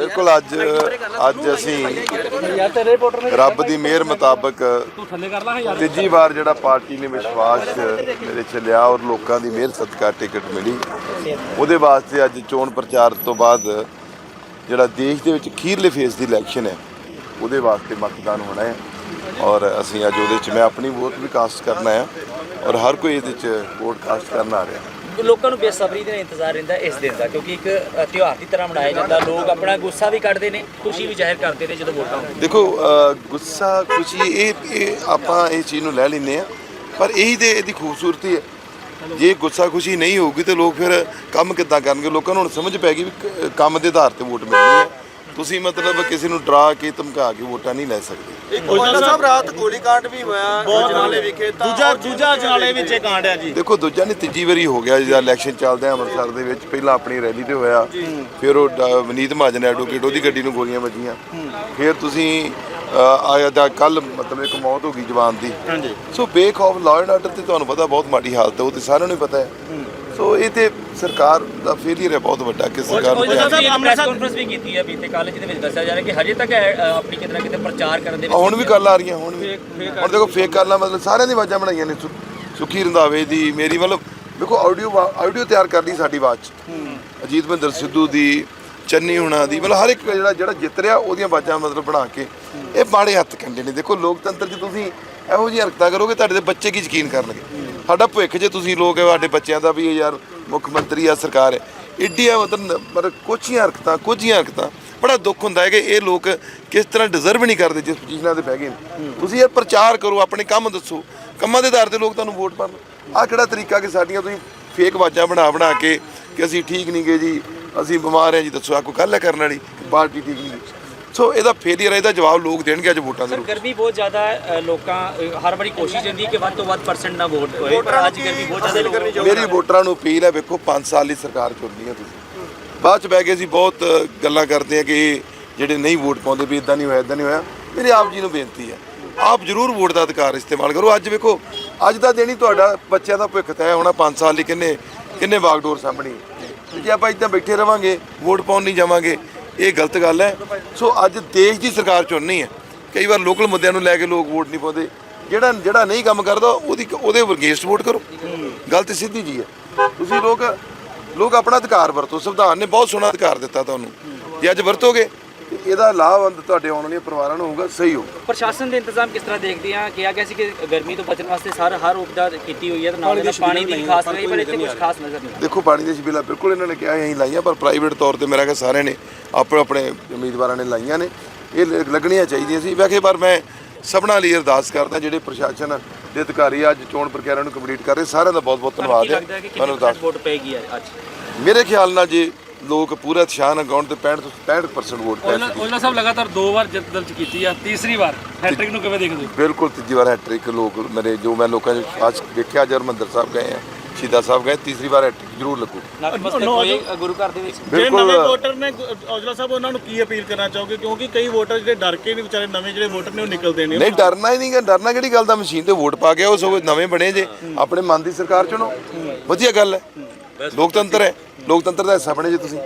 ਬਿਲਕੁਲ ਅੱਜ ਅੱਜ ਅਸੀਂ ਰੱਬ ਦੀ ਮਿਹਰ ਮੁਤਾਬਕ ਤੀਜੀ ਵਾਰ ਜਿਹੜਾ ਪਾਰਟੀ ਨੇ ਵਿਸ਼ਵਾਸ ਮੇਰੇ ਚ ਲਿਆ ਔਰ ਲੋਕਾਂ ਦੀ ਮਿਹਰ ਸਦਕਾ ਟਿਕਟ ਮਿਲੀ। ਉਹਦੇ ਵਾਸਤੇ ਅੱਜ ਚੋਣ ਪ੍ਰਚਾਰ ਤੋਂ ਬਾਅਦ ਜਿਹੜਾ ਦੇਸ਼ ਦੇ ਵਿੱਚ ਅਖੀਰਲੇ ਫੇਸ ਦੀ ਇਲੈਕਸ਼ਨ ਹੈ, ਉਹਦੇ ਵਾਸਤੇ ਮਤਦਾਨ ਹੋਣਾ ਹੈ ਔਰ ਅਸੀਂ ਅੱਜ ਉਹਦੇ ਚ ਮੈਂ ਆਪਣੀ ਵੋਟ ਵੀ ਕਾਸਟ ਕਰਨਾ ਹੈ ਔਰ ਹਰ ਕੋਈ ਇਹਦੇ ਚ ਵੋਟ ਕਾਸਟ ਕਰਨ ਆ ਰਿਹਾ ਲੋਕਾਂ ਨੂੰ ਬੇਸਬਰੀ ਦੇ ਨਾਲ ਇੰਤਜ਼ਾਰ ਰਹਿੰਦਾ ਇਸ ਦਿਨ ਦਾ ਕਿਉਂਕਿ ਇੱਕ ਤਿਉਹਾਰ ਦੀ ਤਰ੍ਹਾਂ ਮਨਾਇਆ ਜਾਂਦਾ। ਲੋਕ ਆਪਣਾ ਗੁੱਸਾ ਵੀ ਕੱਢਦੇ ਨੇ ਖੁਸ਼ੀ ਵੀ ਜ਼ਾਹਿਰ ਕਰਦੇ ਨੇ ਜਦੋਂ ਵੋਟਾਂ ਹੁੰਦੀਆਂ ਦੇਖੋ ਅ, ਗੁੱਸਾ ਖੁਸ਼ੀ ਇਹ ਇਹ ਆਪਾਂ ਇਹ ਚੀਜ਼ ਨੂੰ ਲੈ ਲੈਂਦੇ ਆ ਪਰ ਇਹੀ ਤੇ ਇਹਦੀ ਖੂਬਸੂਰਤੀ ਹੈ। ਜੇ ਗੁੱਸਾ ਖੁਸ਼ੀ ਨਹੀਂ ਹੋਊਗੀ ਤੇ ਲੋਕ ਫਿਰ ਕੰਮ ਕਿੱਦਾਂ ਕਰਨਗੇ? ਲੋਕਾਂ ਨੂੰ ਹੁਣ ਸਮਝ ਪੈ ਗਈ ਵੀ ਕ- ਕੰਮ ਦੇ ਆਧਾਰ ਤੇ ਵੋਟ ਮਿਲਣੀ ਹੈ। ਤੁਸੀਂ ਮਤਲਬ ਕਿਸੇ ਨੂੰ ਡਰਾ ਕੇ ਧਮਕਾ ਕੇ ਵੋਟਾਂ ਨਹੀਂ ਲੈ ਸਕਦੇ। ਇੱਕ ਉਹਨਾਂ ਸਾਹਿਬ ਰਾਤ ਗੋਲੀकांड ਵੀ ਹੋਇਆ ਜਨਾਲੇ ਵਿਖੇ ਤਾਂ ਦੂਜਾ ਦੂਜਾ ਜਨਾਲੇ ਵਿੱਚ ਇਹ ਕਾਂਡ ਆ ਜੀ। ਦੇਖੋ ਦੂਜਾ ਨਹੀਂ ਤੀਜੀ ਵਾਰੀ ਹੋ ਗਿਆ ਜਿਹਦਾ ਇਲੈਕਸ਼ਨ ਚੱਲਦੇ ਆ ਅੰਮ੍ਰਿਤਸਰ ਦੇ ਵਿੱਚ। ਪਹਿਲਾਂ ਆਪਣੀ ਰੈਲੀ ਤੇ ਹੋਇਆ ਫਿਰ ਉਹ ਡ- ਵਨੀਤ ਮਹਾਜਨ ਐਡਵੋਕੇਟ ਉਹਦੀ ਗੱਡੀ ਨੂੰ ਗੋਲੀਆਂ ਵੱਜੀਆਂ। ਫਿਰ ਤੁਸੀਂ ਆਇਆ ਦਾ ਕੱਲ ਮਤਲਬ ਇੱਕ ਮੌਤ ਹੋ ਗਈ ਜਵਾਨ ਦੀ। ਹਾਂਜੀ। ਸੋ ਬੇਖੌਫ ਲਾਅ ਐਂਡ ਆਰਡਰ ਤੇ ਤੁਹਾਨੂੰ ਪਤਾ ਬਹੁਤ ਮਾੜੀ ਹਾਲਤ ਹੈ ਉਹ ਤੇ ਸਾਰਿਆਂ ਨੂੰ ਹੀ ਪਤਾ ਹੈ। ਸੋ ਇਹ ਤੇ ਸਰਕਾਰ ਦਾ ਫੇਲਿਅਰ ਹੈ ਬਹੁਤ ਵੱਡਾ ਕਿ ਸਰਕਾਰ ਨੂੰ ਪ੍ਰੈਸ ਕਾਨਫਰੰਸ ਵੀ ਕੀਤੀ ਹੈ ਬੀਤੇ ਕੱਲ੍ਹ ਜਿਹਦੇ ਵਿੱਚ ਦੱਸਿਆ ਜਾ ਰਿਹਾ ਕਿ ਹਜੇ ਤੱਕ ਆਪਣੀ ਕਿਤੇ ਨਾ ਕਿਤੇ ਪ੍ਰਚਾਰ ਕਰਨ ਦੇ ਆ, ਹੁਣ ਵੀ ਗੱਲ ਆ ਰਹੀਆਂ ਹੁਣ ਵੀ। ਹੁਣ ਦੇਖੋ ਫੇਕ ਕਾਲਾਂ ਮਤਲਬ ਸਾਰਿਆਂ ਦੀ ਆਵਾਜ਼ਾਂ ਬਣਾਈਆਂ ਨੇ ਸੁਖੀ ਰੰਧਾਵੇ ਦੀ ਮੇਰੀ ਮਤਲਬ ਦੇਖੋ ਆਡੀਓ ਆਡੀਓ ਤਿਆਰ ਕਰ ਲਈ ਸਾਡੀ ਆਵਾਜ਼। 'ਚ ਅਜੀਤ ਮਹਿੰਦਰ ਸਿੱਧੂ ਦੀ ਚੰਨੀ ਹੁਣਾ ਦੀ, ਮਤਲਬ ਹਰ ਇੱਕ ਜਿਹੜਾ ਜਿਹੜਾ ਜਿੱਤ ਰਿਹਾ, ਉਹਦੀਆਂ ਆਵਾਜ਼ਾਂ ਮਤਲਬ ਬਣਾ ਕੇ। ਇਹ ਬਾੜੇ ਹੱਥ ਕੰਡੇ ਨੇ। ਦੇਖੋ, ਲੋਕਤੰਤਰ 'ਚ ਤੁਸੀਂ ਇਹੋ ਜਿਹੀ ਹਰਕਤਾਂ ਕਰੋਗੇ, ਤੁਹਾਡੇ ਦੇ ਬੱਚੇ ਕੀ ਯਕੀਨ ਕਰਨਗੇ? ਸਾਡਾ ਭਵਿੱਖ ਜੇ ਤੁਸੀਂ ਲੋਕ ਹੈ ਸਾਡੇ ਬੱਚਿਆਂ ਦਾ ਵੀ ਇਹ ਯਾਰ ਮੁੱਖ ਮੰਤਰੀ ਆ, ਸਰਕਾਰ ਹੈ। ਇੱਡੀਆਂ ਮਤਲਬ ਮਤਲਬ ਕੁਛ ਹੀ ਹਰਕਤਾਂ ਕੁਝ ਹੀ ਹਰਕਤਾਂ। ਬੜਾ ਦੁੱਖ ਹੁੰਦਾ ਹੈ ਕਿ ਇਹ ਲੋਕ ਕਿਸ ਤਰ੍ਹਾਂ ਡਿਜ਼ਰਵ ਨਹੀਂ ਕਰਦੇ, ਜਿਸ ਪੋਜੀਸ਼ਨਾਂ ਤੇ ਬਹਿ ਗਏ ਨੇ। ਤੁਸੀਂ ਯਾਰ ਪ੍ਰਚਾਰ ਕਰੋ, ਆਪਣੇ ਕੰਮ ਦੱਸੋ। ਕੰਮਾਂ ਦੇ ਆਧਾਰ ਤੇ ਲੋਕ ਤੁਹਾਨੂੰ ਵੋਟ ਪਾਣ ਆਹ ਕਿਹੜਾ ਤਰੀਕਾ ਕਿ ਸਾਡੀਆਂ ਤੁਸੀਂ ਫੇਕ ਆਵਾਜ਼ਾਂ ਬਣਾ ਬਣਾ ਕੇ ਕਿ ਅਸੀਂ ਠੀਕ ਨਹੀਂ ਗਏ ਜੀ? ਅਸੀਂ ਬਿਮਾਰ ਹਾਂ ਜੀ ਦੱਸੋ ਆ ਕੋਈ ਗੱਲ ਹੈ ਕਰਨ ਵਾਲੀ? ਪਾਰਟੀ ਠੀਕ ਨਹੀਂ ਸੋ ਇਹਦਾ ਫੇਲਿਅਰ ਇਹਦਾ ਜਵਾਬ ਲੋਕ ਦੇਣਗੇ ਅੱਜ ਵੋਟਾਂ ਦੇ ਸਰ ਰੂਪ ਗਰਮੀ ਬਹੁਤ ਜ਼ਿਆਦਾ ਹੈ ਅ, ਲੋਕਾਂ ਅ, ਹਰ ਵਾਰੀ ਕੋਸ਼ਿਸ਼ ਹੁੰਦੀ ਹੈ ਕਿ ਵੱਧ ਤੋਂ ਵੱਧ ਪਰਸੈਂਟ ਨਾ ਵੋਟ ਹੋਏ ਪਰ ਅੱਜ ਗਰਮੀ ਬਹੁਤ ਜ਼ਿਆਦਾ ਲੋਕ ਮੇਰੀ ਵੋਟਰਾਂ ਨੂੰ ਅਪੀਲ ਹੈ ਵੇਖੋ 5 ਸਾਲ ਦੀ ਸਰਕਾਰ ਚੁਣਨੀ ਹੈ ਤੁਸੀਂ। ਬਾਅਦ ਚ ਬਹਿ ਕੇ ਅਸੀਂ ਬਹੁਤ ਅ, ਗੱਲਾਂ ਕਰਦੇ ਹਾਂ ਕਿ ਇਹ ਜਿਹੜੇ ਨਹੀਂ ਵੋਟ ਪਾਉਂਦੇ ਵੀ ਇਦਾਂ ਨਹੀਂ ਹੋਇਆ ਇਦਾਂ ਨਹੀਂ ਹੋਇਆ। ਮੇਰੇ ਆਪ ਜੀ ਨੂੰ ਬੇਨਤੀ ਹੈ ਆਪ ਜਰੂਰ ਵੋਟ ਦਾ ਅਧਿਕਾਰ ਇਸਤੇਮਾਲ ਕਰੋ। ਅੱਜ ਵੇਖੋ ਅੱਜ ਦਾ ਦਿਨ ਹੀ ਤੁਹਾਡਾ ਬੱਚਿਆਂ ਦਾ ਭਵਿੱਖ ਤੈਅ ਹੋਣਾ 5 ਸਾਲ ਲਈ ਕਿੰਨੇ ਕਿੰਨੇ ਬਾਗਡੋਰ ਸਾਹਮਣੀ। ਤੇ ਜੇ ਆਪਾਂ ਇਦਾਂ ਬੈਠੇ ਰਵਾਂਗੇ, ਵੋਟ ਪਾਉਣ ਨਹੀਂ ਜਾਵਾਂਗੇ, ਇਹ ਗਲਤ ਗੱਲ ਹੈ। ਸੋ ਅੱਜ ਦੇਸ਼ ਦੀ ਸਰਕਾਰ ਚੁਣਨੀ ਹੈ। ਕਈ ਵਾਰ ਲੋਕਲ ਮੁੱਦਿਆਂ ਨੂੰ ਲੈ ਕੇ ਲੋਕ ਵੋਟ ਨਹੀਂ ਪਾਉਂਦੇ। ਜਿਹੜਾ ਜਿਹੜਾ ਨਹੀਂ ਕੰਮ ਕਰਦਾ, ਉਹਦੀ ਉਹਦੇ ਅਗੇਂਸਟ ਵੋਟ ਕਰੋ। ਗੱਲ ਤੇ ਸਿੱਧੀ ਜੀ ਹੈ। ਤੁਸੀਂ ਲੋਕ ਲੋਕ ਆਪਣਾ ਅਧਿਕਾਰ ਵਰਤੋ। ਸੰਵਿਧਾਨ ਨੇ ਬਹੁਤ ਸੋਹਣਾ ਅਧਿਕਾਰ ਦਿੱਤਾ ਤੁਹਾਨੂੰ। ਜੇ ਅੱਜ ਵਰਤੋਗੇ ਇਹਦਾ ਲਾਭ ਅੰਦ ਤੁਹਾਡੇ ਆਉਣ ਵਾਲੇ ਪਰਿਵਾਰਾਂ ਨੂੰ ਹੋਊਗਾ ਸਹੀ ਹੋਊਗਾ। ਪ੍ਰਸ਼ਾਸਨ ਦੇ ਇੰਤਜ਼ਾਮ ਕਿਸ ਤਰ੍ਹਾਂ ਦੇਖਦੇ ਆ? ਕਿਹਾ ਗਿਆ ਸੀ ਕਿ ਗਰਮੀ ਤੋਂ ਬਚਣ ਵਾਸਤੇ ਸਾਰ ਹਰ ਉਪਚਾਰ ਕੀਤੀ ਹੋਈ ਹੈ ਤੇ ਨਾਲ ਪਾਣੀ ਦੀ ਖਾਸ ਰਹੀ ਪਰ ਇੱਥੇ ਕੁਝ ਖਾਸ ਨਜ਼ਰ ਨਹੀਂ ਦੇਖੋ ਪਾਣੀ ਦੇ ਛਬੀਲਾ ਬਿਲਕੁਲ ਇਹਨਾਂ ਨੇ ਕਿਹਾ ਅਸੀਂ ਲਾਈਆਂ ਪਰ ਪ੍ਰਾਈਵੇਟ ਤੌਰ ਤੇ ਮੇਰਾ ਕਿ ਸਾਰਿਆਂ ਨੇ ਆਪਣੇ ਆਪਣੇ ਉਮੀਦਵਾਰਾਂ ਨੇ ਲਾਈਆਂ ਨੇ। ਇਹ ਲੱਗਣੀਆਂ ਚਾਹੀਦੀਆਂ ਸੀ। ਵੈਸੇ ਪਰ ਮੈਂ ਸਭਨਾਂ ਲਈ ਅਰਦਾਸ ਕਰਦਾ ਜਿਹੜੇ ਪ੍ਰਸ਼ਾਸਨ ਦੇ ਅਧਿਕਾਰੀ ਅੱਜ ਚੋਣ ਪ੍ਰਕਿਰਿਆ ਨੂੰ ਕੰਪਲੀਟ ਕਰ ਰਹੇ ਸਾਰਿਆਂ ਦਾ ਬਹੁਤ ਬਹੁਤ ਧੰਨਵਾਦ ਹੈ। ਮੈਨੂੰ ਅਰਦਾਸ ਵੋਟ ਪਏਗੀ ਅੱਜ? ਮੇਰੇ ਖਿਆਲ ਨਾਲ ਜੇ ਲੋਕ ਪੂਰਾ ਉਤਸ਼ਾਹ ਨਾਲ ਗਾਉਣ ਤੇ 65 ਤੋਂ 65% ਵੋਟ ਪੈ ਉਹਨਾਂ ਸਾਹਿਬ ਲਗਾਤਾਰ ਦੋ ਵਾਰ ਜਿੱਤ ਦਰਜ ਕੀਤੀ ਆ ਤੀਸਰੀ ਵਾਰ। ਹੈਟ੍ਰਿਕ ਨੂੰ ਕਿਵੇਂ ਦੇਖਦੇ ਹੋ? ਬਿਲਕੁਲ ਤੀਜੀ ਵਾਰ ਹੈਟ੍ਰਿਕ ਲੋਕ ਮੇਰੇ ਜੋ ਮੈਂ ਲੋਕਾਂ ਚ ਅੱਜ ਦੇਖਿਆ ਜਰ ਮੰਦਰ ਸਾਹਿਬ ਗਏ ਆ ਸ਼ਹੀਦਾਂ ਸਾਹਿਬ ਗਏ ਤੀਸਰੀ ਵਾਰ ਹੈਟ੍ਰਿਕ ਜ਼ਰੂਰ ਲੱਗੂ। ਨਤਮਸਤਕ ਹੋਏ ਗੁਰੂ ਘਰ ਦੇ ਵਿੱਚ? ਜਿਹੜੇ ਨਵੇਂ ਵੋਟਰ ਨੇ ਔਜਲਾ ਸਾਹਿਬ ਉਹਨਾਂ ਨੂੰ ਕੀ ਅਪੀਲ ਕਰਨਾ ਚਾਹੋਗੇ? ਕਿਉਂਕਿ ਕਈ ਵੋਟਰ ਜਿਹੜੇ ਡਰ ਕੇ ਵੀ ਵਿਚਾਰੇ ਨਵੇਂ ਜਿਹੜੇ ਵੋਟਰ ਨੇ ਉਹ ਨਿਕਲਦੇ ਨੇ ਨਹੀਂ ਡਰਨਾ ਹੀ ਨਹੀਂ ਗਾ ਡਰਨਾ ਕਿਹੜੀ ਗੱਲ ਦਾ? ਮਸ਼ੀਨ ਤੇ ਵੋਟ ਪਾ ਕੇ ਉਹ ਨਵੇਂ ਬਣੇ ਜੇ। ਆਪਣੇ ਮਨ ਦੀ ਸਰਕਾਰ ਚੁਣੋ। ਵਧੀਆ ਗੱਲ ਹੈ। ਲੋਕਤੰਤਰ ਹੈ। ਲੋਕਤੰਤਰ ਦਾ ਹਿੱਸਾ ਬਣੇ ਜੇ ਤੁਸੀਂ।